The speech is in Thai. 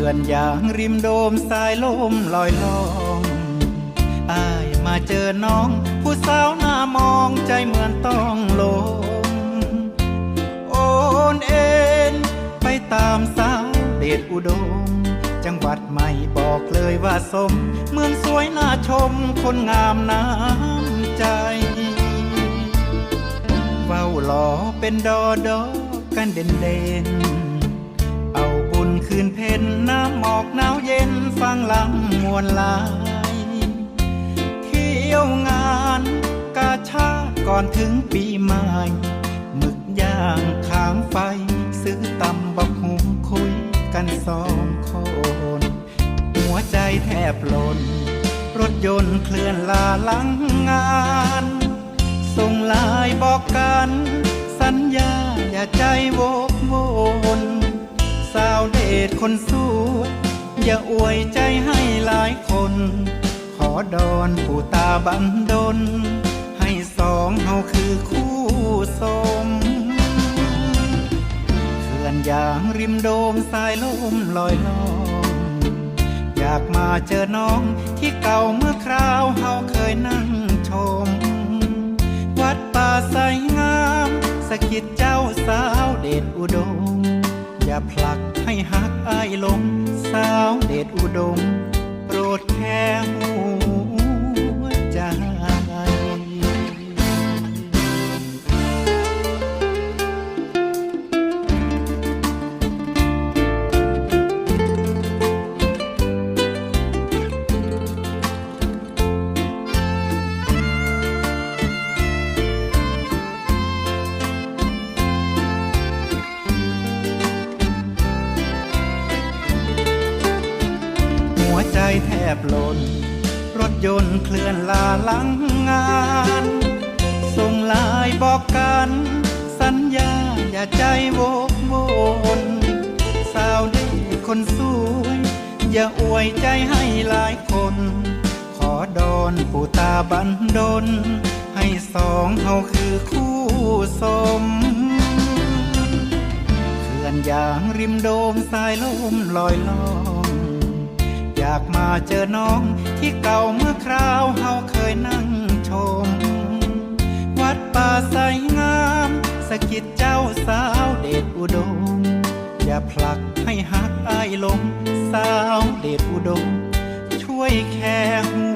ือนย่างริมโดมสายลมลอยลองอายมาเจอน้อง ผู้สาวหน้ามองใจเหมือนต้องลงโอนเอ็นไปตามสาวเดชอุดม จังหวัดใหม่บอกเลยว่าสมเมืองสวยน่าชมคนงามน้ำใจเว้าหลอเป็นดอดอกันเด่นเด่น คืนเพนน้ำหมอกหนาวเย็นฟังลำมวนลายเที่ยวงานกาชาก่อนถึงปีใหม่หมึกย่างค้างไฟ ซื้อตำบักหุงคุยกันสองคน หัวใจแทบหล่นรถยนต์เคลื่อนลาหลังงานส่งลายบอกกัน สัญญาอย่าใจโวกโว คนสวย อย่าอวยใจให้หลายคน ขอดอนผู้ตาบันดลให้สองเฮาคือคู่สมเขื่อนอย่างริมโดมสายลมลอยลองอยากมาเจอน้องที่เก่าเมื่อคราวเฮาเคยนั่งชม วัดป่าใสงามสะกิดเจ้าสาวเดชอุดม อย่าผลัก ให้หักอายลง สาวเดชอุดม โปรดแค่หัว บหล่นรถยนต์เคลื่อนลาหลังงาน ส่งลายบอกกัน สัญญาอย่าใจโวกโวนสาวด็กคนสวย อย่าอวยใจให้หลายคน ขอดอนผู้ตาบันดลให้สองเฮาคือคู่สมเขื่อนอย่างริมโดมสายลมลอยลอง อยากมาเจอน้องที่เก่าเมื่อคราวเฮาเคยนั่งชม วัดป่าใสงามสะกิดเจ้าสาวเดชอุดม อย่าผลักให้หักอายลง สาวเดชอุดม ช่วยแค่หั